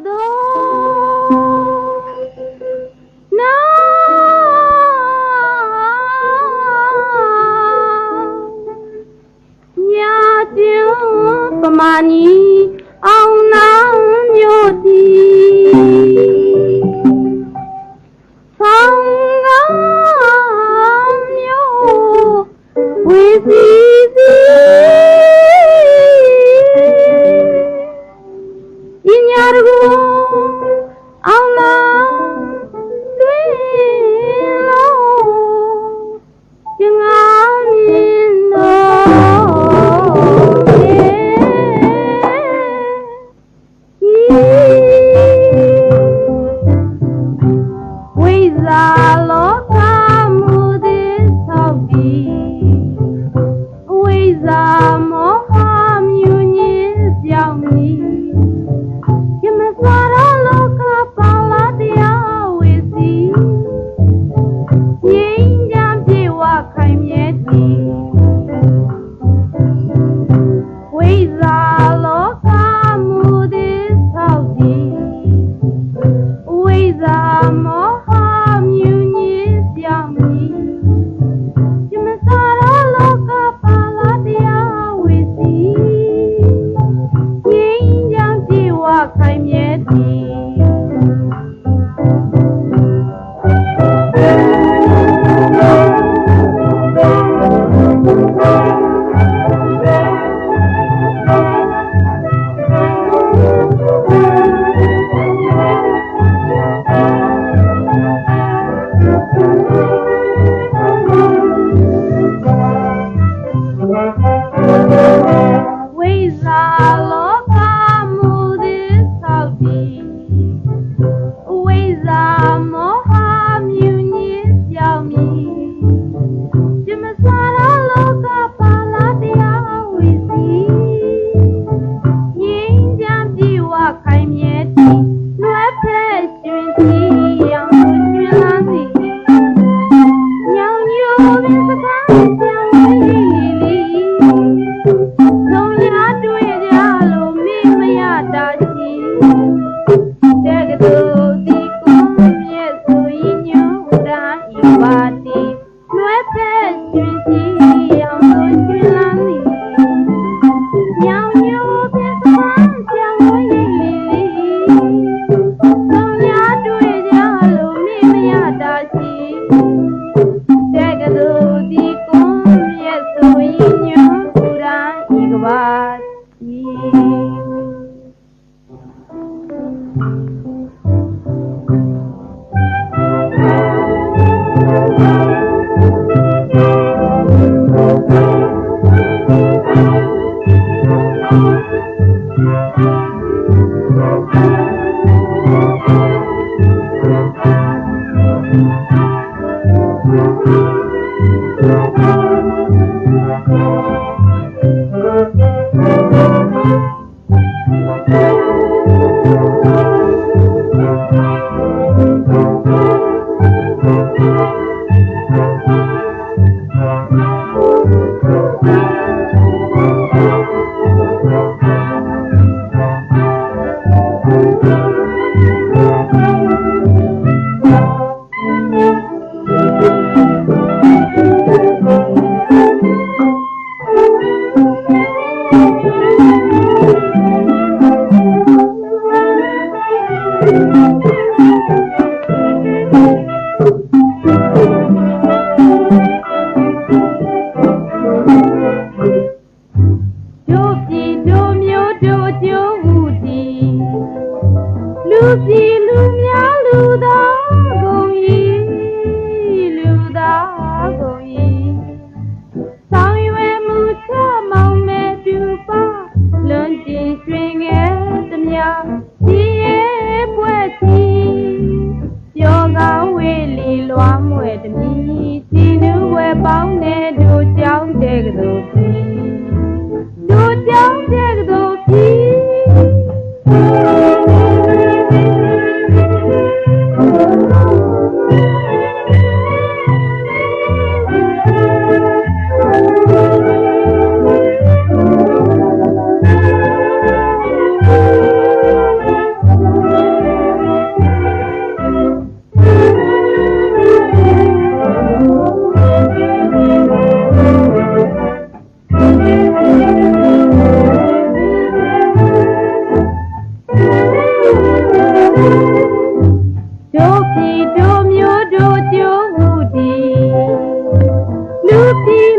多，难，亚洲不管理，欧南有地，香港有危机。 ခိုင်မြဲသည် ပြည်လူများလူသားကုန်၏လူသားကုန်၏ဆောင်ရွယ်မှုချမောင်မဲ့ပြူပါလွန်ကျင်ရွှင်ငယ်သမျှဒီရဲ့ပွဲစီပြောကောင်းဝေလီလွားမွဲတမီဒီနူးဝဲပေါင်းတဲ့တို့ကြောင်းတဲ့ကတို့ ती